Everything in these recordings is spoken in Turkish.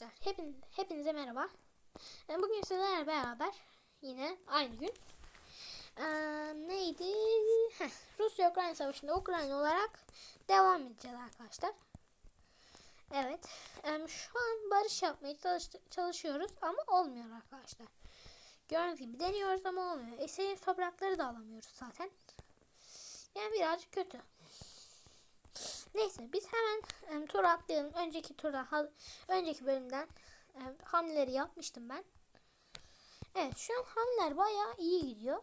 Hepin, hepinize merhaba. Ee, Bugün sizlerle beraber yine aynı gün. Ee, neydi? Rusya-Ukrayna savaşında Ukrayna olarak devam edeceğiz arkadaşlar. Evet. em, şu an barış yapmaya çalış- çalışıyoruz ama olmuyor arkadaşlar. Gördüğünüz gibi deniyoruz ama olmuyor. İstediğimiz toprakları da alamıyoruz zaten. Yani birazcık kötü. Neyse biz hemen em, tur atlayalım. Önceki turda ha- önceki bölümden em, hamleleri yapmıştım ben. Evet şu an hamleler bayağı iyi gidiyor.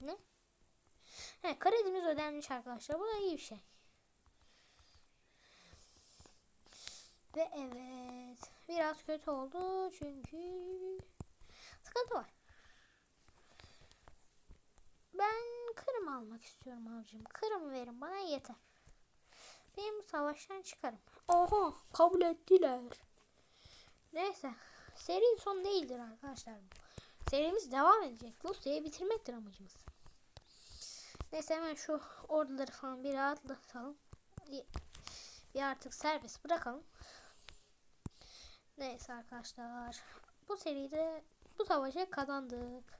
Ne? Evet kredimiz ödenmiş arkadaşlar. Bu da iyi bir şey. Ve evet biraz kötü oldu çünkü sıkıntı var. Ben Kırım almak istiyorum abicim. Kırım verin bana yeter. Benim bu savaştan çıkarım. Oha kabul ettiler. Neyse. Seri son değildir arkadaşlar. bu. Serimiz devam edecek. Rusya'yı bitirmektir amacımız. Neyse hemen şu orduları falan bir rahatlatalım. Bir, artık serbest bırakalım. Neyse arkadaşlar. Bu seride bu savaşı kazandık.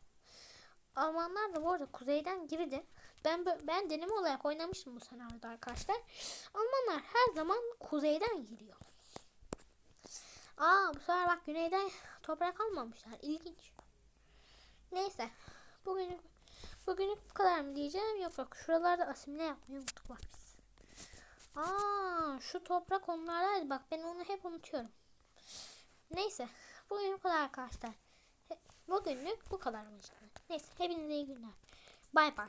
Almanlar da bu arada kuzeyden girdi. Ben ben deneme olarak oynamıştım bu senaryoda arkadaşlar. Almanlar her zaman kuzeyden giriyor. Aa bu sefer bak güneyden toprak almamışlar. İlginç. Neyse. Bugün bugünlük bu kadar mı diyeceğim? Yok yok. Şuralarda asimile yapmayı unuttuk bak biz. Aa şu toprak onlardaydı. Bak ben onu hep unutuyorum. Neyse. Bugün bu kadar arkadaşlar. Bugünlük bu kadar. Neyse hepinize iyi günler. Bay bay.